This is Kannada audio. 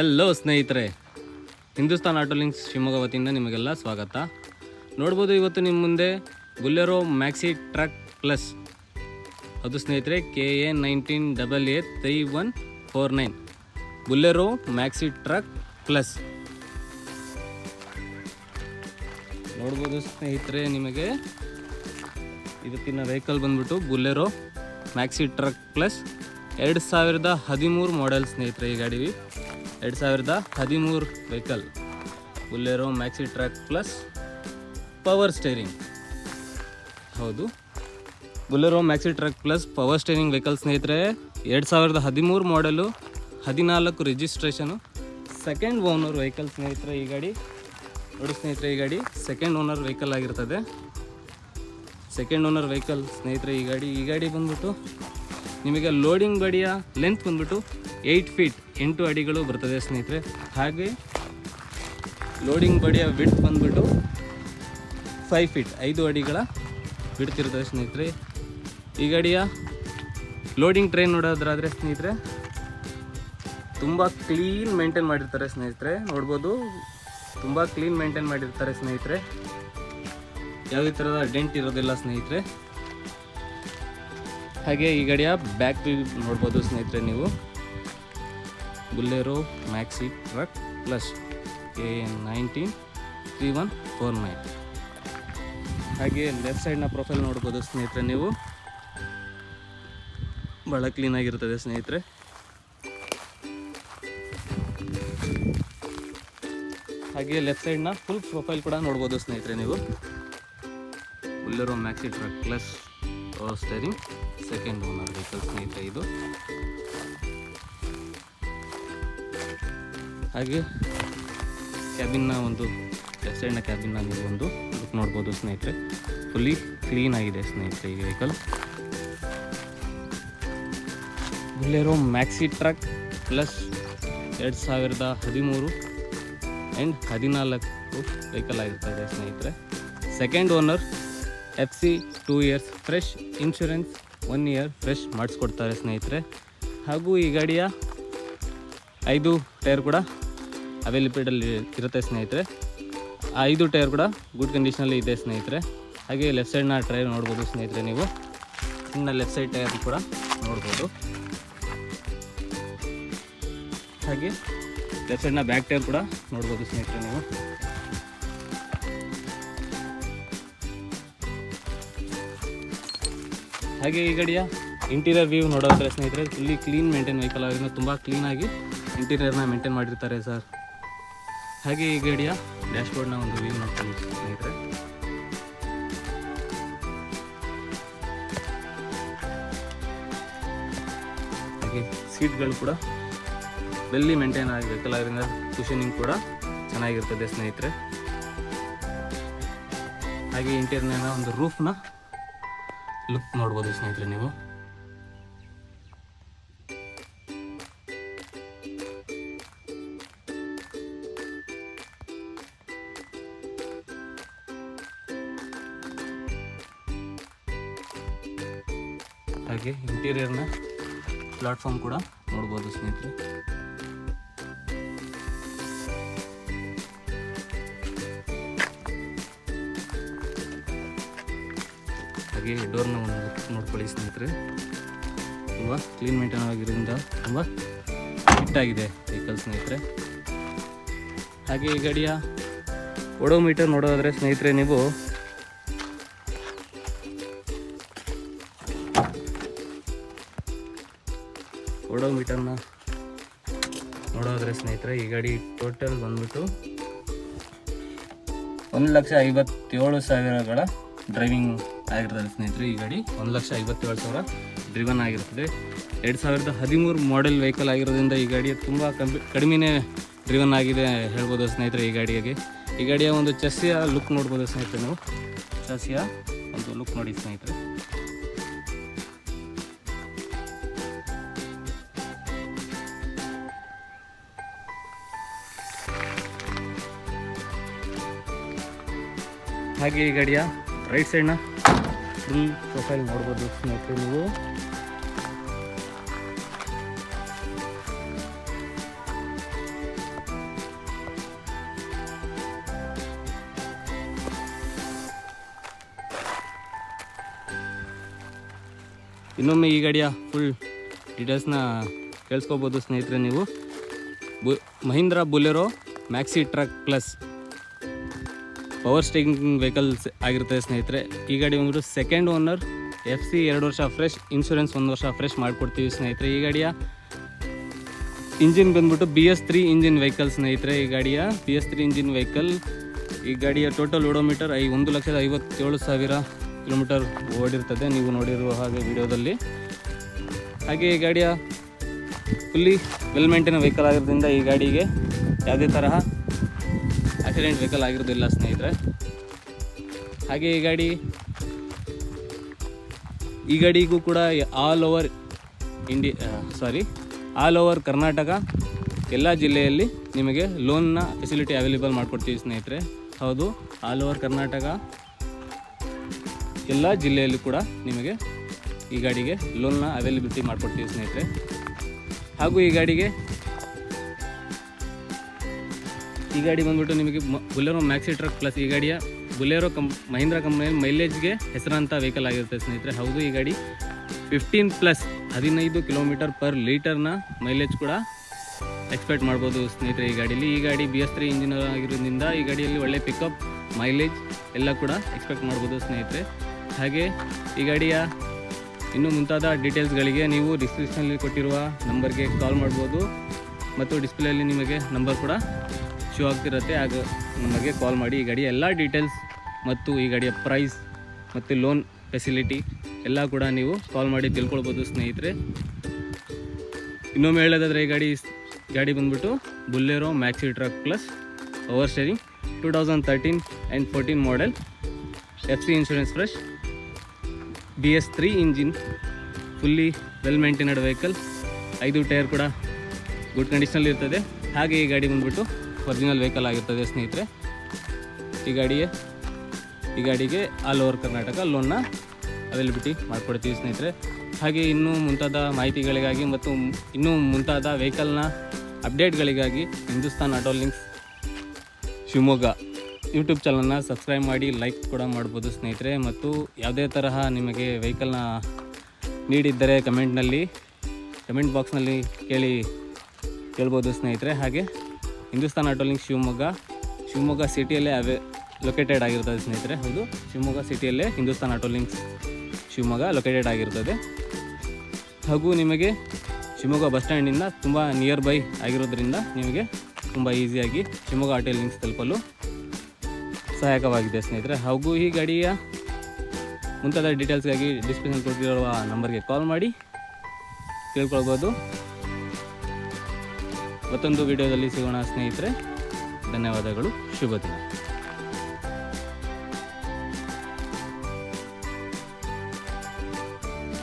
ಹಲೋ ಸ್ನೇಹಿತರೆ. ಹಿಂದೂಸ್ತಾನ್ ಆಟೋ ಲಿಂಕ್ಸ್ ಶಿವಮೊಗ್ಗ ವತಿಯಿಂದ ನಿಮಗೆಲ್ಲ ಸ್ವಾಗತ. ನೋಡ್ಬೋದು ಇವತ್ತು ನಿಮ್ಮ ಮುಂದೆ ಬುಲೆರೋ ಮ್ಯಾಕ್ಸಿ ಟ್ರಕ್ ಪ್ಲಸ್ ಅದು ಸ್ನೇಹಿತರೆ K A nineteen double A three one four nine Bolero maxi truck plus ನೋಡ್ಬೋದು ಸ್ನೇಹಿತರೆ ನಿಮಗೆ. ಇವತ್ತಿನ ವೆಹಿಕಲ್ ಬಂದ್ಬಿಟ್ಟು ಬುಲೆರೋ ಮ್ಯಾಕ್ಸಿ ಟ್ರಕ್ ಪ್ಲಸ್ ಎರಡು ಸಾವಿರದ ಹದಿಮೂರು ಮಾಡೆಲ್ ಸ್ನೇಹಿತರೆ ಈ ಗಾಡಿ ಎರಡು ಸಾವಿರದ ಹದಿಮೂರು vehicle. Bolero maxi truck plus power steering. ಹೌದು. Bolero maxi truck plus power steering vehicle ಸ್ನೇಹಿತರೆ, ಎರಡು ಸಾವಿರದ ಹದಿಮೂರು ಮಾಡಲು ಹದಿನಾಲ್ಕು ರಿಜಿಸ್ಟ್ರೇಷನು. ಸೆಕೆಂಡ್ ಓನರ್ ವೆಹಿಕಲ್ ಸ್ನೇಹಿತರೆ ಈ ಗಾಡಿ. ನೋಡಿ ಸ್ನೇಹಿತರೆ ಈ ಗಾಡಿ ಸೆಕೆಂಡ್ ಓನರ್ ವೆಹಿಕಲ್ ಆಗಿರ್ತದೆ. ಸೆಕೆಂಡ್ ಓನರ್ ವೆಹಿಕಲ್ ಸ್ನೇಹಿತರೆ ಈ ಗಾಡಿ ಈ ಗಾಡಿ ಬಂದ್ಬಿಟ್ಟು ನಿಮಗೆ ಲೋಡಿಂಗ್ ಬಡಿಯ ಲೆಂತ್ ಬಂದ್ಬಿಟ್ಟು ಏಯ್ಟ್ ಫೀಟ್ ಎಂಟು ಅಡಿಗಳು ಬರ್ತದೆ ಸ್ನೇಹಿತರೆ. ಹಾಗೆ ಲೋಡಿಂಗ್ ಬಡಿಯ ವಿಡ್ತ್ ಬಂದ್ಬಿಟ್ಟು ಫೈವ್ ಫೀಟ್ ಐದು ಅಡಿಗಳ ವಿಡ್ತ್ ಇರ್ತದೆ ಸ್ನೇಹಿತರೆ. ಈ ಗಡಿಯ ಲೋಡಿಂಗ್ ಟ್ರೈನ್ ನೋಡೋದ್ರಾದರೆ ಸ್ನೇಹಿತರೆ, ತುಂಬ ಕ್ಲೀನ್ ಮೇಂಟೈನ್ ಮಾಡಿರ್ತಾರೆ ಸ್ನೇಹಿತರೆ. ನೋಡ್ಬೋದು, ತುಂಬ ಕ್ಲೀನ್ ಮೇಂಟೈನ್ ಮಾಡಿರ್ತಾರೆ ಸ್ನೇಹಿತರೆ. ಯಾವುದೇ ಥರದ ಡೆಂಟ್ ಇರೋದಿಲ್ಲ ಸ್ನೇಹಿತರೆ. ಹಾಗೆ ಈ ಗಡಿಯ ಬ್ಯಾಕ್ ನೋಡ್ಬೋದು ಸ್ನೇಹಿತರೆ ನೀವು. Bolero maxi truck plus A nineteen three one four nine ಹಾಗೆ ಲೆಫ್ಟ್ ಸೈಡ್ನ ಪ್ರೊಫೈಲ್ ನೋಡ್ಬೋದು ಸ್ನೇಹಿತರೆ ನೀವು. ಭಾಳ ಕ್ಲೀನಾಗಿರ್ತದೆ ಸ್ನೇಹಿತರೆ. ಹಾಗೆ ಲೆಫ್ಟ್ ಸೈಡ್ನ ಫುಲ್ ಪ್ರೊಫೈಲ್ ಕೂಡ ನೋಡ್ಬೋದು ಸ್ನೇಹಿತರೆ ನೀವು. Bolero maxi truck plus steering second owner vehicle ಸ್ನೇಹಿತರೆ ಇದು. ಹಾಗೆ ಕ್ಯಾಬಿನ್ನ ಒಂದು ಸೈಡ್ನ ಕ್ಯಾಬಿನ್ನ ನೀವು ಒಂದು ನೋಡ್ಬೋದು ಸ್ನೇಹಿತರೆ. ಫುಲ್ಲಿ ಕ್ಲೀನ್ ಆಗಿದೆ ಸ್ನೇಹಿತರೆ ಈ vehicle Bolero maxi truck plus ಎರಡು ಸಾವಿರದ ಹದಿಮೂರು ಆ್ಯಂಡ್ ಹದಿನಾಲ್ಕು ವೆಹಿಕಲ್ ಆಗಿರ್ತದೆ ಸ್ನೇಹಿತರೆ. Second owner F C two years fresh insurance one year fresh ಮಾಡಿಸ್ಕೊಡ್ತಾರೆ ಸ್ನೇಹಿತರೆ. ಹಾಗೂ ಈ ಗಾಡಿಯ ಐದು ಟೈರ್ ಕೂಡ ಅವೈಲಬಿಲಿಟಿಯಲ್ಲಿ ಇರುತ್ತೆ ಸ್ನೇಹಿತರೆ. ಆ ಐದು ಟೈರ್ ಕೂಡ ಗುಡ್ ಕಂಡೀಷನಲ್ಲಿ ಇದೆ ಸ್ನೇಹಿತರೆ. ಹಾಗೆ ಲೆಫ್ಟ್ ಸೈಡ್ನ ಟೈರ್ ನೋಡ್ಬೋದು ಸ್ನೇಹಿತರೆ ನೀವು. ಇನ್ನ ಲೆಫ್ಟ್ ಸೈಡ್ ಟೈರ್ ಕೂಡ ನೋಡ್ಬೋದು. ಹಾಗೆ ಲೆಫ್ಟ್ ಸೈಡ್ನ ಬ್ಯಾಕ್ ಟೈರ್ ಕೂಡ ನೋಡ್ಬೋದು ಸ್ನೇಹಿತರೆ ನೀವು. ಹಾಗೆ ಈ ಗಾಡಿಯ ಇಂಟೀರಿಯರ್ ವ್ಯೂ ನೋಡೋದ್ರೆ ಸ್ನೇಹಿತರೆ ಫುಲ್ಲಿ ಕ್ಲೀನ್ ಮೇಂಟೈನ್ ವೆಹಿಕಲ್ ಆಗಿರೋದು ತುಂಬ ಕ್ಲೀನಾಗಿ ಇಂಟೀರಿಯರ್ನ ಮೇಂಟೈನ್ ಮಾಡಿರ್ತಾರೆ ಸರ್ ಹಾಗೆ ಈ ಗಾಡಿಯ ಡ್ಯಾಶ್ಬೋರ್ಡ್ನ ಒಂದು ವ್ಯೂ ನೋಡ್ತೀನಿ ಸ್ನೇಹಿತರೆ. ಹಾಗೆ ಸೀಟ್ಗಳು ಕೂಡ ವೆಲ್ಲಿ ಮೇಂಟೈನ್ ಆಗಿ ವೆಹಿಕಲ್ ಆಗಿರೋದ್ರಿಂದ ಕುಷನಿಂಗ್ ಕೂಡ ಚೆನ್ನಾಗಿರ್ತದೆ ಸ್ನೇಹಿತರೆ. ಹಾಗೆ ಇಂಟೀರಿಯರ್ನ ಒಂದು ರೂಫ್ನ ಲುಕ್ ನೋಡ್ಬೋದು ಸ್ನೇಹಿತರೆ ನೀವು. ಹಾಗೆ ಇಂಟೀರಿಯರ್ನ ಪ್ಲಾಟ್ಫಾರ್ಮ್ ಕೂಡ ನೋಡ್ಬೋದು ಸ್ನೇಹಿತರೆ. ಡೋರ್ನ ಒಂದು ನೋಡ್ಕೊಳ್ಳಿ ಸ್ನೇಹಿತರೆ. ತುಂಬ ಕ್ಲೀನ್ ಮೇಂಟೈನ್ ಆಗಿರೋದ್ರಿಂದ ತುಂಬ ಫಿಟ್ಟಾಗಿದೆ ವೆಹಿಕಲ್ ಸ್ನೇಹಿತರೆ. ಹಾಗೆ ಈ ಗಾಡಿಯ ಓಡೋಮೀಟರ್ ನೋಡೋದಾದರೆ ಸ್ನೇಹಿತರೆ ನೀವು ಓಡೋಮೀಟರ್ನ ನೋಡೋದ್ರೆ ಸ್ನೇಹಿತರೆ, ಈ ಗಾಡಿ ಟೋಟಲ್ ಬಂದ್ಬಿಟ್ಟು ಒಂದು ಲಕ್ಷ ಐವತ್ತೇಳು ಸಾವಿರಗಳ ಡ್ರೈವಿಂಗ್ ಆಗಿರ್ತದೆ ಸ್ನೇಹಿತರೆ, ಈ ಗಾಡಿ ಒಂದು ಲಕ್ಷ ಐವತ್ತೇಳು ಸಾವಿರ ಡ್ರಿವನ್ ಆಗಿರ್ತದೆ. ಎರಡು ಸಾವಿರದ ಹದಿಮೂರು ಮಾಡೆಲ್ ವೆಹಿಕಲ್ ಆಗಿರೋದ್ರಿಂದ ಈ ಗಾಡಿಯ ತುಂಬ ಕಮ್ಮಿ, ಕಡಿಮೆನೇ ಡ್ರಿವನ್ ಆಗಿದೆ ಹೇಳ್ಬೋದು ಸ್ನೇಹಿತರೆ ಈ ಗಾಡಿಯಾಗಿ ಈ ಗಾಡಿಯ ಒಂದು ಚಸ್ಸಿಯ ಲುಕ್ ನೋಡ್ಬೋದು ಸ್ನೇಹಿತರೆ ನೀವು. ಚಸ್ಸಿಯ ಒಂದು ಲುಕ್ ನೋಡಿ ಸ್ನೇಹಿತರೆ. ಹಾಗೆ ಈ ಗಾಡಿಯ ರೈಟ್ ಸೈಡ್ನ ಫ್ರೀ ಪ್ರೊಫೈಲ್ ನೋಡ್ಬೋದು ಸ್ನೇಹಿತರೆ ನೀವು. ಇನ್ನೊಮ್ಮೆ ಈ ಗಾಡಿಯ ಫುಲ್ ಡೀಟೇಲ್ಸ್ನ ಕೇಳಿಸ್ಕೋಬೋದು ಸ್ನೇಹಿತರೆ ನೀವು. ಬು Mahindra Bolero maxi truck plus power steering vehicles ಆಗಿರುತ್ತೆ ಸ್ನೇಹಿತರೆ. ಈ ಗಾಡಿ ಬಂದ್ಬಿಟ್ಟು ಸೆಕೆಂಡ್ ಓನರ್ ಎಫ್ ಸಿ ಎರಡು ವರ್ಷ ಫ್ರೆಶ್ ಇನ್ಶೂರೆನ್ಸ್ ಒಂದು ವರ್ಷ ಫ್ರೆಶ್ ಮಾಡಿಕೊಡ್ತೀವಿ ಸ್ನೇಹಿತರೆ. ಈ ಗಾಡಿಯ ಇಂಜಿನ್ ಬಂದ್ಬಿಟ್ಟು B S three engine vehicle ಸ್ನೇಹಿತರೆ ಈ ಗಾಡಿಯ. B S three engine vehicle ಈ ಗಾಡಿಯ ಟೋಟಲ್ ಓಡೋಮೀಟರ್ ಐ ಒಂದು ಲಕ್ಷದ ಐವತ್ತೇಳು ಸಾವಿರ ಕಿಲೋಮೀಟರ್ ಓಡಿರ್ತದೆ. ನೀವು ನೋಡಿರುವ ಹಾಗೆ ವಿಡಿಯೋದಲ್ಲಿ. ಹಾಗೆ ಈ ಗಾಡಿಯ ಫುಲ್ಲಿ ವೆಲ್ ಮೇಂಟೈನ್ ವೆಹಿಕಲ್ ಆಗಿರೋದ್ರಿಂದ ಈ ಗಾಡಿಗೆ ಯಾವುದೇ ತರಹ ಆಕ್ಸಿಡೆಂಟ್ ವೆಹಿಕಲ್ ಆಗಿರೋದಿಲ್ಲ ಸ್ನೇಹಿತರೆ. ಹಾಗೆ ಈ ಗಾಡಿ, ಈ ಗಾಡಿಗೂ ಕೂಡ ಆಲ್ ಓವರ್ ಇಂಡಿ ಸಾರಿ ಆಲ್ ಓವರ್ ಕರ್ನಾಟಕ, ಎಲ್ಲ ಜಿಲ್ಲೆಯಲ್ಲಿ ನಿಮಗೆ ಲೋನ್ನ ಫೆಸಿಲಿಟಿ ಅವೈಲೇಬಲ್ ಮಾಡಿಕೊಡ್ತೀವಿ ಸ್ನೇಹಿತರೆ. ಹೌದು ಆಲ್ ಓವರ್ ಕರ್ನಾಟಕ, ಎಲ್ಲ ಜಿಲ್ಲೆಯಲ್ಲಿ ಕೂಡ ನಿಮಗೆ ಈ ಗಾಡಿಗೆ ಲೋನ್ನ ಅವೈಲಬಿಲಿಟಿ ಮಾಡಿಕೊಡ್ತೀವಿ ಸ್ನೇಹಿತರೆ. ಹಾಗೂ ಈ ಗಾಡಿಗೆ ಈ ಗಾಡಿ ಬಂದ್ಬಿಟ್ಟು ನಿಮಗೆ ಬುಲೆರೋ ಮ್ಯಾಕ್ಸಿ ಟ್ರಕ್ ಪ್ಲಸ್ ಈ ಗಾಡಿಯ ಬುಲೆರೋ ಕಂ ಮಹೀಂದ್ರ ಕಂಪ್ನಿಯಲ್ಲಿ ಮೈಲೇಜ್ಗೆ ಹೆಸರಾಂತ ವೆಹಿಕಲ್ ಆಗಿರುತ್ತೆ ಸ್ನೇಹಿತರೆ. ಹೌದು, ಈ ಗಾಡಿ ಫಿಫ್ಟೀನ್ ಪ್ಲಸ್ ಹದಿನೈದು ಕಿಲೋಮೀಟರ್ ಪರ್ ಲೀಟರ್ನ ಮೈಲೇಜ್ ಕೂಡ ಎಕ್ಸ್ಪೆಕ್ಟ್ ಮಾಡ್ಬೋದು ಸ್ನೇಹಿತರೆ ಈ ಗಾಡೀಲಿ. ಈ ಗಾಡಿ ಬಿ ಎಸ್ ತ್ರೀ ಇಂಜಿನ್ ಆಗಿರೋದ್ರಿಂದ ಈ ಗಾಡಿಯಲ್ಲಿ ಒಳ್ಳೆ ಪಿಕಪ್ ಮೈಲೇಜ್ ಎಲ್ಲ ಕೂಡ ಎಕ್ಸ್ಪೆಕ್ಟ್ ಮಾಡ್ಬೋದು ಸ್ನೇಹಿತರೆ. ಹಾಗೆ ಈ ಗಾಡಿಯ ಇನ್ನೂ ಮುಂತಾದ ಡೀಟೇಲ್ಸ್ಗಳಿಗೆ ನೀವು ಡಿಸ್ಕ್ರಿಪ್ಷನಲ್ಲಿ ಕೊಟ್ಟಿರುವ ನಂಬರ್ಗೆ ಕಾಲ್ ಮಾಡ್ಬೋದು. ಮತ್ತು ಡಿಸ್ಪ್ಲೇಯಲ್ಲಿ ನಿಮಗೆ ನಂಬರ್ ಕೂಡ ಶೋ ಆಗ್ತಿರುತ್ತೆ. ಆಗ ನಮಗೆ ಕಾಲ್ ಮಾಡಿ ಈ ಗಾಡಿಯ ಎಲ್ಲ ಡೀಟೇಲ್ಸ್ ಮತ್ತು ಈ ಗಾಡಿಯ ಪ್ರೈಸ್ ಮತ್ತು ಲೋನ್ ಫೆಸಿಲಿಟಿ ಎಲ್ಲ ಕೂಡ ನೀವು ಕಾಲ್ ಮಾಡಿ ತಿಳ್ಕೊಳ್ಬೋದು ಸ್ನೇಹಿತರೆ. ಇನ್ನೊಮ್ಮೆ ಹೇಳೋದಾದರೆ ಈ ಗಾಡಿ ಗಾಡಿ ಬಂದ್ಬಿಟ್ಟು Bolero maxi truck plus over steering two thousand thirteen and fourteen model F C insurance fresh B S three engine fully well maintained vehicle ಐದು ಟೈರ್ ಕೂಡ ಗುಡ್ ಕಂಡೀಷನಲ್ಲಿ ಇರ್ತದೆ. ಹಾಗೆ ಈ ಗಾಡಿ ಬಂದ್ಬಿಟ್ಟು ಒರಿಜಿನಲ್ ವೆಹಿಕಲ್ ಆಗಿರ್ತದೆ ಸ್ನೇಹಿತರೆ. ಈ ಗಾಡಿಗೆ ಈ ಗಾಡಿಗೆ ಆಲ್ ಓವರ್ ಕರ್ನಾಟಕ ಲೋನ್ನ ಅವೈಲಬಿಲಿಟಿ ಮಾಡಿಕೊಡ್ತೀವಿ ಸ್ನೇಹಿತರೆ. ಹಾಗೆ ಇನ್ನೂ ಮುಂತಾದ ಮಾಹಿತಿಗಳಿಗಾಗಿ ಮತ್ತು ಇನ್ನೂ ಮುಂತಾದ ವೆಹಿಕಲ್ನ ಅಪ್ಡೇಟ್ಗಳಿಗಾಗಿ Hindustan auto links Shivamogga YouTube ಚಾನಲ್ನ ಸಬ್ಸ್ಕ್ರೈಬ್ ಮಾಡಿ ಲೈಕ್ ಕೂಡ ಮಾಡ್ಬೋದು ಸ್ನೇಹಿತರೆ. ಮತ್ತು ಯಾವುದೇ ತರಹ ನಿಮಗೆ ವೆಹಿಕಲ್ನ ನೀಡಿದ್ದರೆ ಕಮೆಂಟ್ನಲ್ಲಿ ಕಮೆಂಟ್ ಬಾಕ್ಸ್ನಲ್ಲಿ ಕೇಳಿ ಕೇಳ್ಬೋದು ಸ್ನೇಹಿತರೆ. ಹಾಗೆ ಹಿಂದೂಸ್ತಾನ್ ಆಟೋಲಿಂಗ್ ಶಿವಮೊಗ್ಗ. ಶಿವಮೊಗ್ಗ ಸಿಟಿಯಲ್ಲೇ ಅವೇ ಲೊಕೇಟೆಡ್ ಆಗಿರ್ತದೆ ಸ್ನೇಹಿತರೆ, ಹೌದು. Shivamogga ಸಿಟಿಯಲ್ಲೇ Hindustan auto links Shivamogga located ಆಗಿರ್ತದೆ. ಹಾಗೂ ನಿಮಗೆ ಶಿವಮೊಗ್ಗ ಬಸ್ ಸ್ಟ್ಯಾಂಡಿಂದ ತುಂಬ ನಿಯರ್ ಬೈ ಆಗಿರೋದ್ರಿಂದ ನಿಮಗೆ ತುಂಬ ಈಸಿಯಾಗಿ ಶಿವಮೊಗ್ಗ ಆಟೋ ಲಿಂಕ್ಸ್ ತಲುಪಲು ಸಹಾಯಕವಾಗಿದೆ ಸ್ನೇಹಿತರೆ. ಹಾಗೂ ಈ ಗಾಡಿಯ ಮುಂತಾದ ಡೀಟೇಲ್ಸ್ಗಾಗಿ ಡಿಸ್ಕ್ರಿಪ್ಷನ್ ಕೊಟ್ಟಿರುವ ನಂಬರ್ಗೆ ಕಾಲ್ ಮಾಡಿ. ತಿಳ್ಕೊಳ್ಬೋದು ಮತ್ತೊಂದು ವಿಡಿಯೋದಲ್ಲಿ ಸಿಗೋಣ ಸ್ನೇಹಿತರೆ. ಧನ್ಯವಾದಗಳು. ಶುಭ ದಿನ.